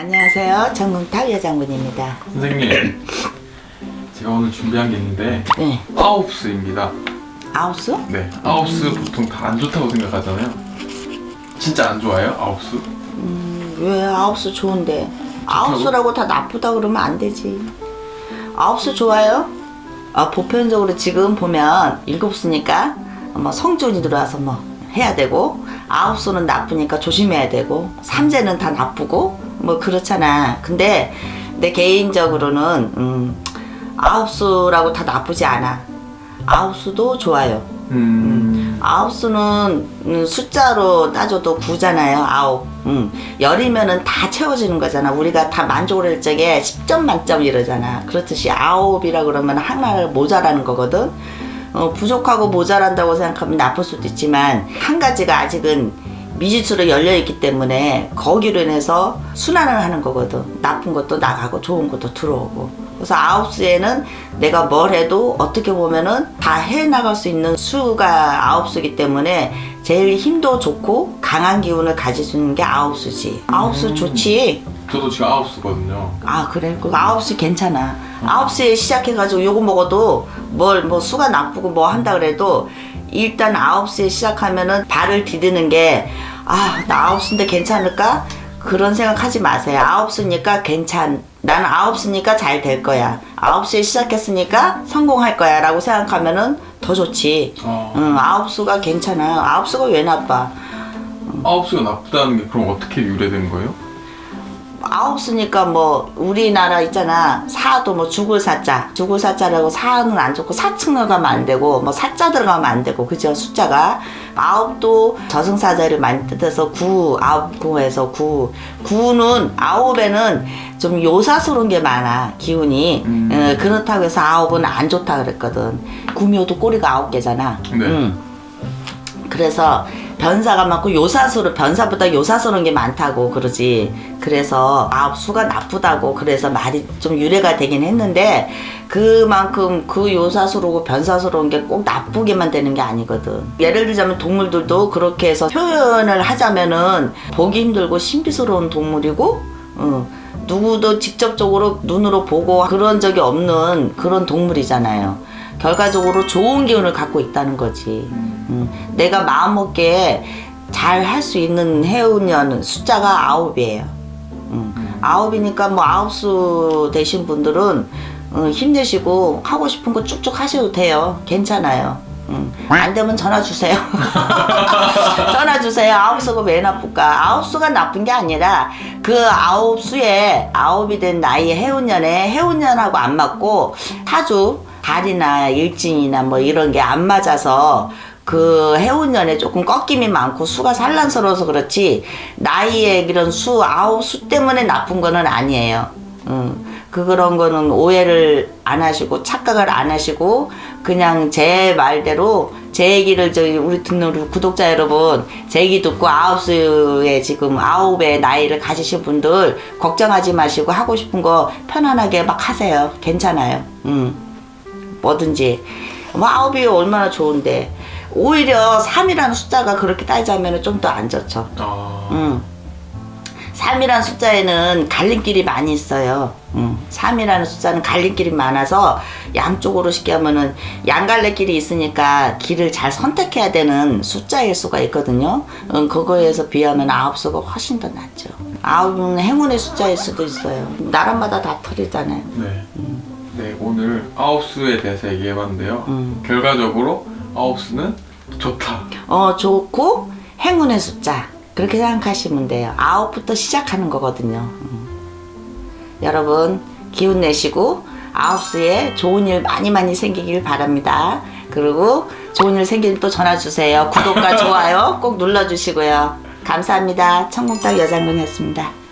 안녕하세요. 전궁탁 여장군입니다. 선생님, 제가 오늘 준비한 게 있는데 네. 아홉수입니다. 아홉수? 네, 아홉수 보통 다 안 좋다고 생각하잖아요. 진짜 안 좋아요, 아홉수? 왜 아홉수 좋은데? 아홉수라고 다 나쁘다 그러면 안 되지. 아홉수 좋아요? 아, 보편적으로 지금 보면 일곱수니까 뭐 성존이 들어와서 뭐 해야 되고 아홉수는 나쁘니까 조심해야 되고 삼재는 다 나쁘고 뭐 그렇잖아. 근데 내 개인적으로는 음, 아홉수라고 다 나쁘지 않아. 아홉수도 좋아요. 음, 아홉수는 음, 숫자로 따져도 구잖아요. 아홉. 음. 열이면은 다 채워지는 거잖아. 우리가 다 만족을 할 적에 10점 만점 이러잖아. 그렇듯이 아홉이라 그러면 하나를 모자라는 거거든. 어, 부족하고 모자란다고 생각하면 나쁠 수도 있지만 한 가지가 아직은 미지수로 열려 있기 때문에 거기로 인해서 순환을 하는 거거든. 나쁜 것도 나가고 좋은 것도 들어오고. 그래서 아홉 수에는 내가 뭘 해도 어떻게 보면은 다 해 나갈 수 있는 수가 아홉 수기 때문에 제일 힘도 좋고 강한 기운을 가질 수 있는 게 아홉 수지. 아홉 수 좋지. 저도 지금 아홉 수거든요. 아 그래 그 아홉 수 괜찮아 아홉 수에 시작해가지고 요거 먹어도 뭘 뭐 수가 나쁘고 뭐 한다 그래도 일단 아홉 수에 시작하면은 발을 디디는 게 아 나 아홉 수인데 괜찮을까 그런 생각하지 마세요. 아홉 수니까 괜찮 나는 아홉 수니까 잘 될 거야. 아홉 수에 시작했으니까 성공할 거야라고 생각하면은 더 좋지. 어, 응 아홉 수가 괜찮아 아홉 수가 왜 나빠? 아홉 수가 나쁘다는 게 그럼 어떻게 유래된 거예요? 아홉 수니까 뭐 우리나라 있잖아. 사도 뭐 죽을 사자. 죽을 사자라고 사는 안 좋고 사층 들어가면 안 되고 뭐 사자 들어가면 안 되고. 그죠? 숫자가. 아홉도 저승사자를 많이 뜻해서 구 아홉 구에서 구. 구는 아홉에는 좀 요사스러운 게 많아 기운이. 음. 어, 그렇다고 해서 아홉은 안 좋다 그랬거든. 구묘도 꼬리가 아홉 개잖아. 네. 음. 그래서 변사가 많고 요사수로 변사보다 요사스러운 게 많다고 그러지. 그래서 아홉 수가 나쁘다고 그래서 말이 좀 유래가 되긴 했는데 그만큼 그 요사스러고 변사스러운 게 꼭 나쁘게만 되는 게 아니거든. 예를 들자면 동물들도 그렇게 해서 표현을 하자면은 보기 힘들고 신비스러운 동물이고, 어, 누구도 직접적으로 눈으로 보고 그런 적이 없는 그런 동물이잖아요. 결과적으로 좋은 기운을 갖고 있다는 거지. 음, 내가 마음먹기에 잘할 수 있는 해운년 숫자가 아홉이에요. 음, 아홉이니까 뭐 아홉 수 되신 분들은 어, 힘내시고 하고 싶은 거 쭉쭉 하셔도 돼요. 괜찮아요. 음, 안 되면 전화 주세요. 전화 주세요. 아홉 수가 왜 나쁠까? 아홉 수가 나쁜 게 아니라 그 아홉 수에 아홉이 된 나이의 해운년에 해운년하고 안 맞고 타주 달이나 일진이나 뭐 이런 게 안 맞아서 그 해운년에 조금 꺾임이 많고 수가 산란스러워서 그렇지 나이에 이런 수 아홉 수 때문에 나쁜 거는 아니에요. 음, 그 그런 거는 오해를 안 하시고 착각을 안 하시고 그냥 제 말대로 제 얘기를 저기 우리 듣는 우리 구독자 여러분 제 얘기 듣고 아홉 수에 지금 아홉의 나이를 가지신 분들 걱정하지 마시고 하고 싶은 거 편안하게 막 하세요. 괜찮아요. 음. 뭐든지 뭐 아홉이 얼마나 좋은데 오히려 3이라는 숫자가 그렇게 따지자면 좀 더 안 좋죠. 아, 음. 3이라는 숫자에는 갈림길이 많이 있어요. 음. 3이라는 숫자는 갈림길이 많아서 양쪽으로 쉽게 하면은 양갈래길이 있으니까 길을 잘 선택해야 되는 숫자일 수가 있거든요. 음, 그거에서 비하면 아홉 수가 훨씬 더 낫죠. 아홉은 행운의 숫자일 수도 있어요. 나라마다 다 틀리잖아요. 네. 네, 오늘 아홉수에 대해서 얘기해봤는데요. 음. 결과적으로 아홉수는 좋다. 어, 좋고 행운의 숫자. 그렇게 생각하시면 돼요. 아홉부터 시작하는 거거든요. 음. 여러분, 기운 내시고 아홉 수에 좋은 일 많이 많이 생기길 바랍니다. 그리고 좋은 일 생기면 또 전화 주세요. 구독과 좋아요 꼭 눌러주시고요. 감사합니다. 청국닭 여장군이었습니다.